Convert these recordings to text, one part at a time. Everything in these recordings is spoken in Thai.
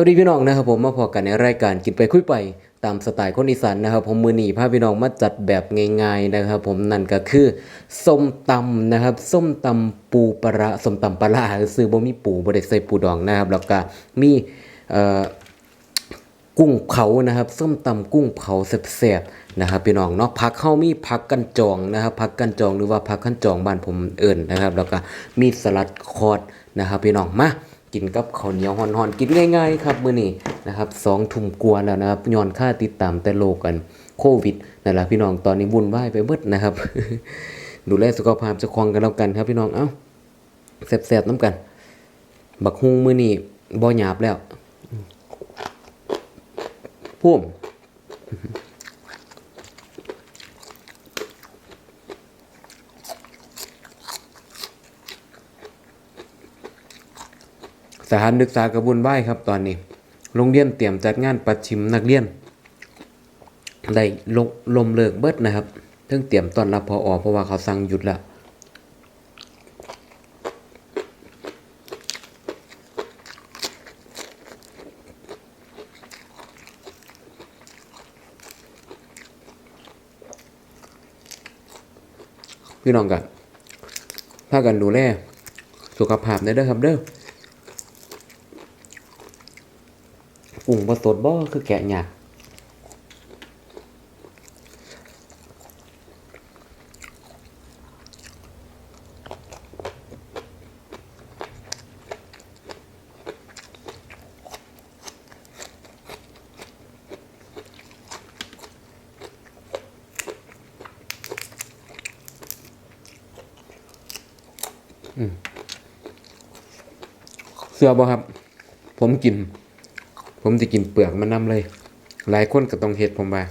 วัสดีพี่น้องนะครับผมมาพอกันในรายการกินไปคุยไปตามสไตล์คนอีสานนะครับ ผมมือหนีพาพี่น้องมาจัดแบบง่ายๆนะครับ ผมนั่นก็คือส้มตำนะครับส้มตำปูปลาส้มตำปลาซื้อบ่มีปูบ่ได้ใส่ปูดองนะครับแล้วก็มีกุ้งเผานะครับส้มตำกุ้งเผาแซ่บๆนะครับพี่น้องเนาะผักเข้ามีผักกันจองนะครับผักกันจองหรือว่าผักกันจองบ้านผมเอิ่นนะครับ แล้วก็มีสลัดคอร์ดนะครับพี่น้องมา กินกับข้าวเหนียวฮ้อนๆ กินง่ายๆครับมื้อนี้นะครับสองทุ่มกว่าแล้วนะครับย้อนค่าติดตามแต่โลกกันโควิดนั่นแหละพี่น้องตอนนี้วุ่นวายไปเบิดนะครับ ดูแลสุขภาพจะคลองกันแล้วกันครับ พี่น้องเอ้าแซ่บๆน้ำกัน บักฮุงมื้อนี้บ่หยาบแล้วพุ่ม สถานศึกษากระบุนไหวครับตอนนี้ โรงเรียนเตรียมจัดงานประชิมนักเรียน ได้ลงลมเลิกเบิดนะครับเพิ่งเตรียมต้อนรับพออเพราะว่าเขาสั่งหยุดละพี่น้องกันพากันดูแลสุขภาพได้เด้อครับเด้อ กุ้งผสดบ่คือแกะหยากเสื้อบ่ครับ ผมกิน ผมจะกินเปลือกมันนํเลย หลายคนก็ต้องเฮ็ดผมว่า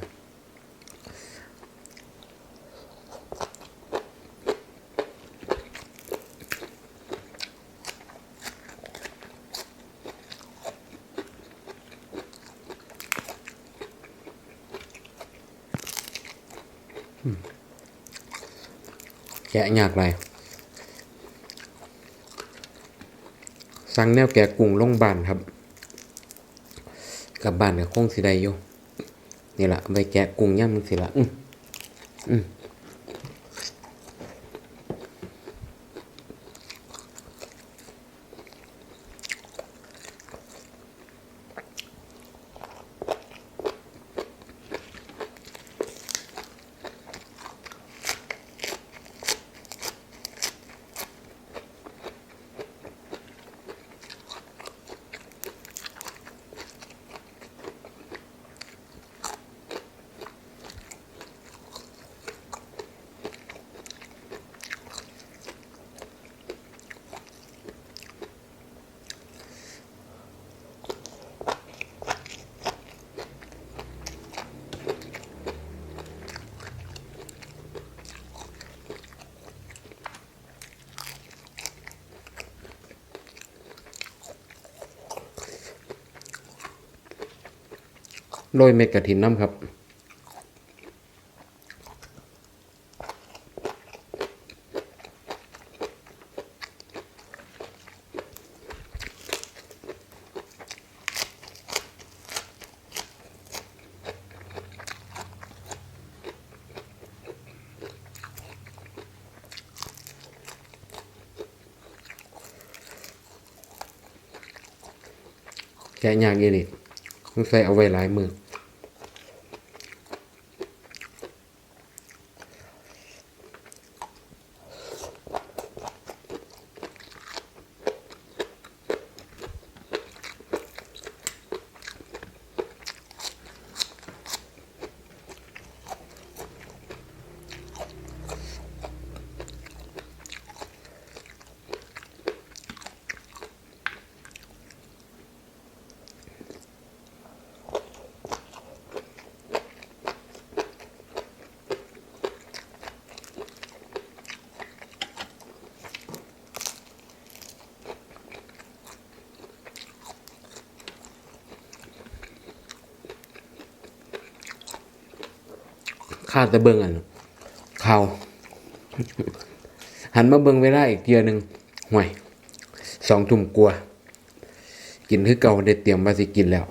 แกะยากไรสั่งแนวแกะกุ้งลงบานครับ กลับบ้านก็คงสิได้อยู่นี่ละไปแกะกุ้งย่ำสิละอืมอืม โรยเม็ดกระถินน้ำครับแกะยากยี่นี่ต้องใส่เอาไว้หลายมือ ข้าแต่เบิ่งอันข่าวหันมาเบิ่งเวลาอีกเทียหนึ่งห่วยสองทุ่มกลัว กินคือเก่าได้เตรียมไว้สิกินแล้ว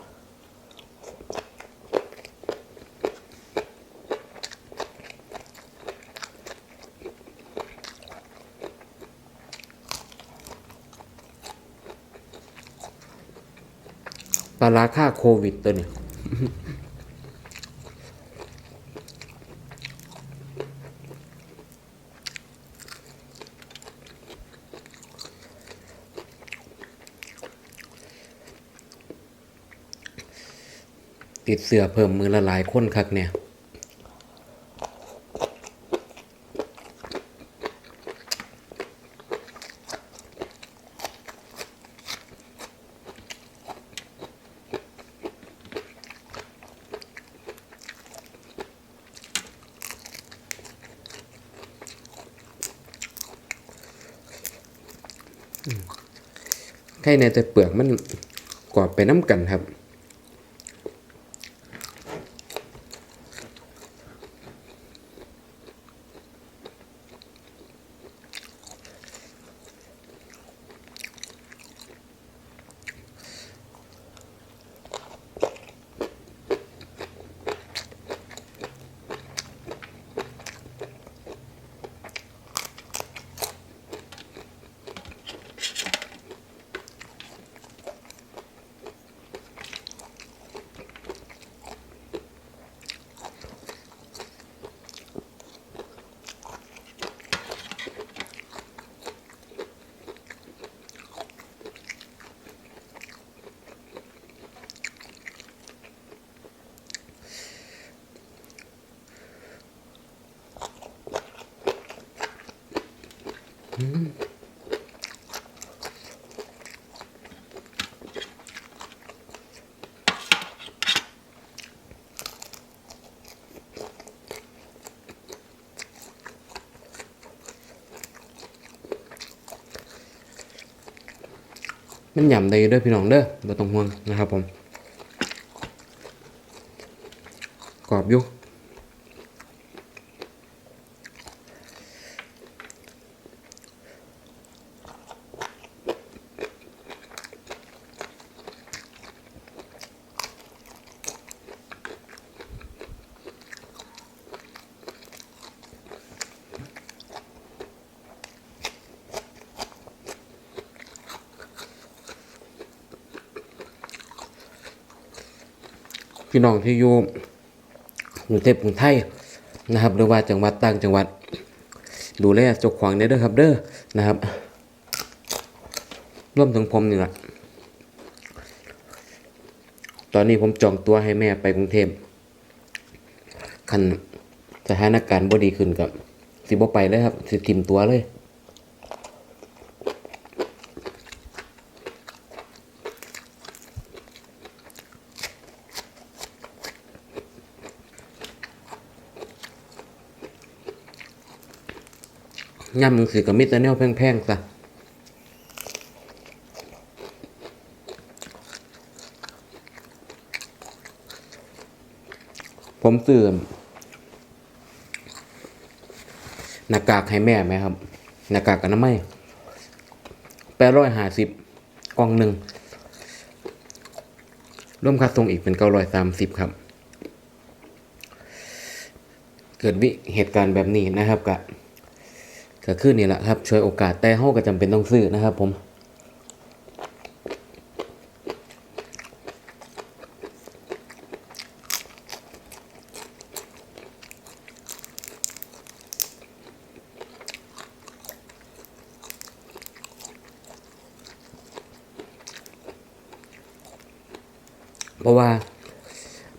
ปลาราค่าโควิดตัวนี้ ติดเสือเพิ่มมือละหลายคนคักเนี่ยไข่ในแต่เปลือกมันกรอบไปน้ำกันครับ มันหย่ำได้อยู่เด้อพี่น้องเด้อบ่ต้องห่วงนะครับผมกรอบอยู่ พี่น้องที่อยู่กรุงเทพกรุงไทยนะครับ หรือว่าจังหวัดต่างจังหวัด ดูแลจ้าของเนี่ยเด้อครับเด้อนะครับร่วมถึงผมนี่แหละตอนนี้ผมจองตัวให้แม่ไปกรุงเทพคันสถานการณ์บ่ดีขึ้นกับสิบ่ไปเลยครับ สิทิมตัวเลย ย่ำหนังสือกับมิตรแนวแพงๆซะผมซื้อหน้ากากให้แม่ไหมครับหน้ากากอนามัยแปดร้อยห้าสิบกล่องหนึ่งร่วมค่าส่งอีกเป็นเก้าร้อยสามสิบครับ เกิดวิเหตุการณ์แบบนี้นะครับกะ ก็คือนี่แหละครับช่วยโอกาสแต่เฮาก็จำเป็นต้องซื้อนะครับผมเพราะว่า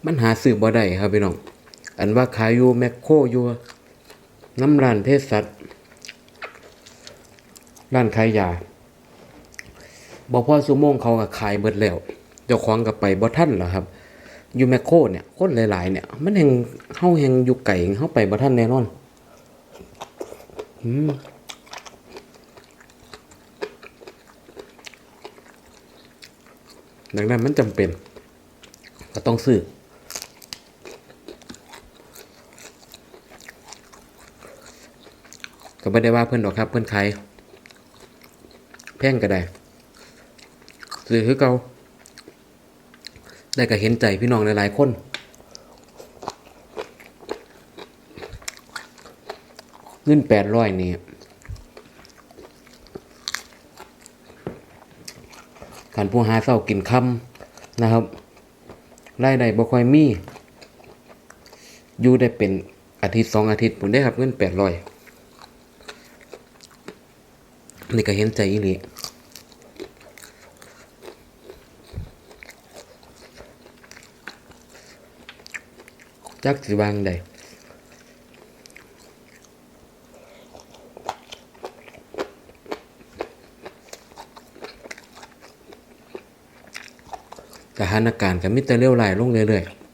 มันหาซื้อบ่ได้ครับพี่น้อง อันว่าขายอยู่แมคโครอยู่น้ำร้านเทศสัตว ร้านขายยาบอกพ่อซูโมงเขาก็ขายเบิดแล้วเจ้าของก็ไปบ่ทันหรอครับอยู่แมคโครเนี่ยคนหลาย ๆ เนี่ย มันแห่งเฮาแห่งอยู่ไก่เฮาไปบ่ทันแน่นอนอืมดังนั้นมันจำเป็น ก็ต้องซื้อก็ไม่ได้ว่าเพื่อนดอกครับ เพื่อนขาย แพงก็ได้ซื้อคือเก่าได้ก็เห็นใจพี่น้องหลายๆคนเงินแปดร้อยนี่ขันผู้หาเศร้ากินคำนะครับรายได้บ่ค่อยมี อยู่ได้เป็นอาทิตย์สองอาทิตย์ผมได้ครับเงินแปดร้อย นี่ก็เห็นใจอีหลีจักสิวางใดสถานการณ์ก็มิแต่เร็วไหลลงเรื่อยๆ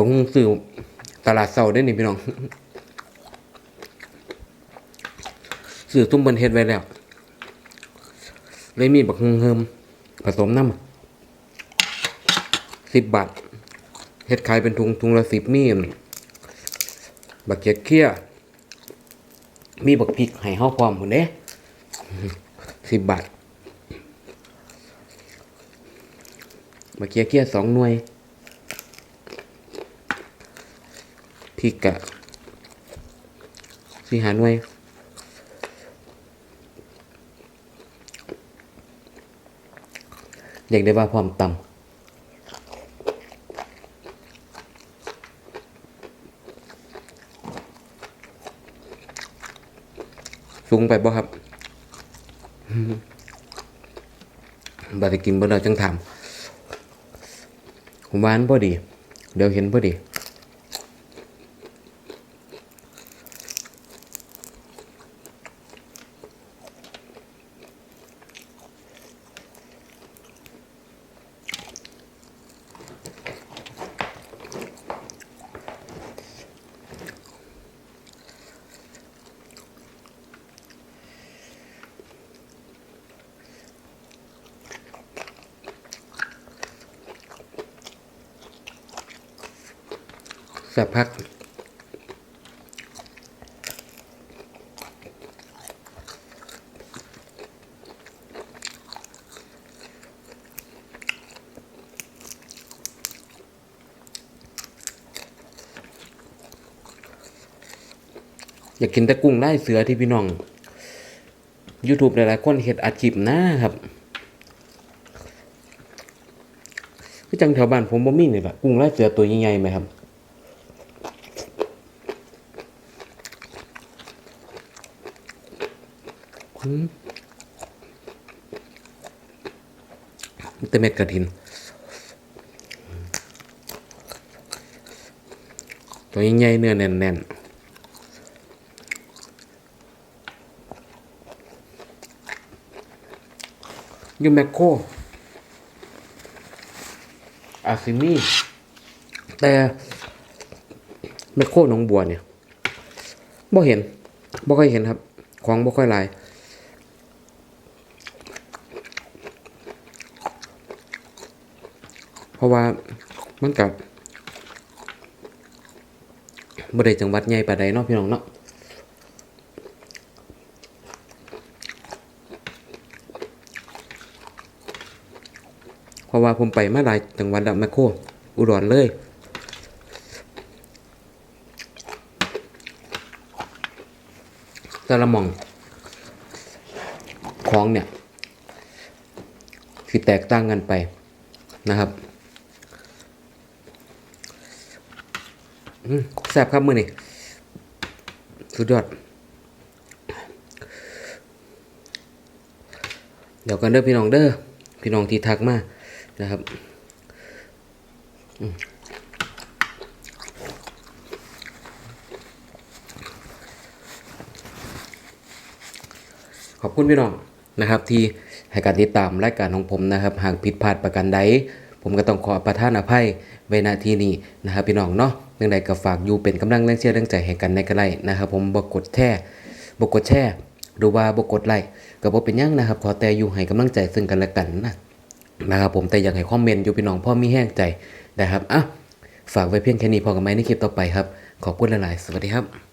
บอกงซื้อตลาดเสาได้นี่พี่น้องซื้อตุ้มเบินเฮ็ดไว้แล้ว เลยมีบักฮุงเฮิมผสมน้ำสิบบาทเฮ็ดขายเป็นทุงทุงละสิบมีมบักเก็ดเคี้ยมีบักพริกให้เฮาพร้อมพุ่นเด้สิบบาทบักเกียเคี้ยสองหน่วย พริกกะสี่หาหน่วยเรียกได้ว่าพร้อมตำสูงไปบ่ครับบาดกินบ่เราจังถามหวานพอดี เดี๋ยวเห็นพอดี สักพัก อยากกินต่กุ้งได้เสือที่พี่น้อง YouTube หลายๆคนเห็ดอาชีพนะครับคือจังแถวบ้านผมบ่มีนี่แหละกุ้งไล่เสือตัวใหญ่ๆไหมครับ แต่เม็ดกระถิน ตัวใหญ่ๆเนื้อแน่นๆอยูแมคโคอาซิมีแต่แมคโคหนองบัวเนี่ยบ่เห็นบ่ค่อยเห็นครับ ของบ่ค่อยหลาย เพราะว่ามันกับบ่ได้จังหวัดใหญ่ปานใดเนาะพี่น้องเนาะเพราะว่าผมไปมาหลายจังหวัดแล้วแมคโครอุดรเลยแต่ละมองของเนี่ยคือแตกต่างกันไปนะครับ อืม แซ่บครับมือนี่สุดยอด เดี๋ยวกันเด้อพี่น้องเด้อพี่น้องที่ทักมานะครับขอบคุณพี่น้องนะครับที่ให้การติดตามรายการของผมนะครับ หากผิดพลาดประการใดผมก็ต้องขอประทานอภัยไว้ณที่นี้นะครับพี่น้องเนาะ เรื่องใดก็ฝากอยู่เป็นกำลังแรงเชียร์แรงใจให้กันในกระไรนะครับผมบกดแช่บกดแช่หรือว่าบกดไลค์ก็บ่เป็นยังนะครับ ขอแต่อยู่ให้กำลังใจซึ่งกันและกันนะนะครับผมแต่อยากให้คอมเมนต์อยู่พี่น้องพ่อมีแห้งใจนะครับอะฝากไว้เพียงแค่นี้พอกันไหมในคลิปต่อไปครับ ขอบคุณหลายๆ สวัสดีครับ